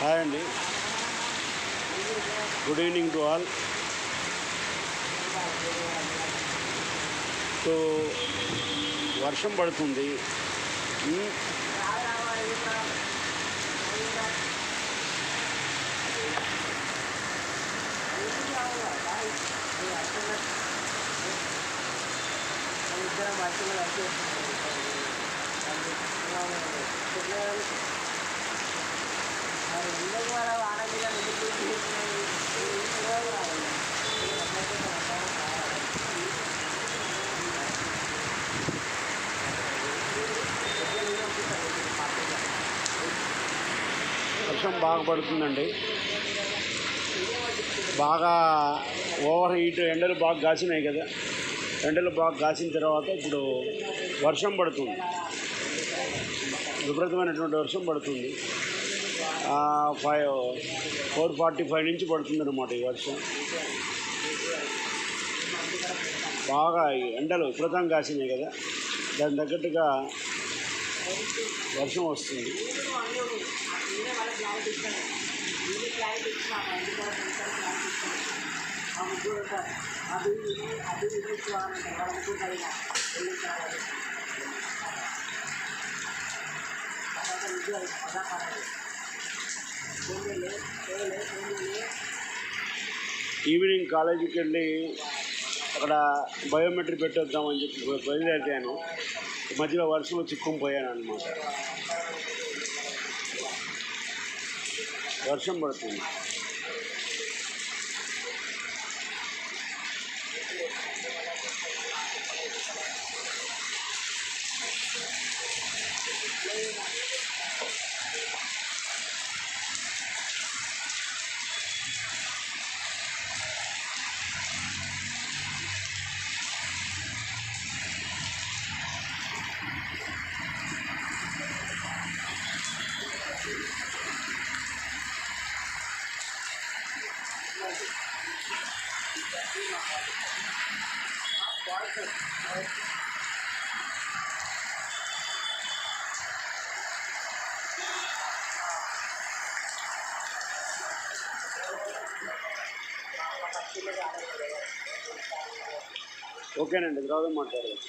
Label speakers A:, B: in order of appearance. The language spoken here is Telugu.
A: హాయ్ అండి. Good evening to all so వర్షం పడుతుంది. Hmm? ఉమ్, వర్షం బాగా పడుతుందండి. బాగా ఓవర్ హీట్ ఎండలు బాగా కాసినాయి కదా. ఎండలు బాగా కాసిన తర్వాత ఇప్పుడు వర్షం పడుతుంది. విపరీతమైనటువంటి వర్షం పడుతుంది. ఫైవ్ ఫోర్ ఫార్టీ ఫైవ్ నుంచి పడుతుందన్నమాట ఈ వర్షం. బాగా ఎండలు విపరీతంగా కాసినాయి కదా. దాని తగ్గట్టుగా వర్షం వస్తుంది. ఈవినింగ్ కాలేజీకి వెళ్ళి అక్కడ బయోమెట్రిక్ పెట్టొద్దామని చెప్పి బయలుదేరాను మధ్యలో వర్షంలో చిక్కుకుపోయాను అనమాట వర్షం పడుతుంది. ఓకేనండి తర్వాత మాట్లాడదాం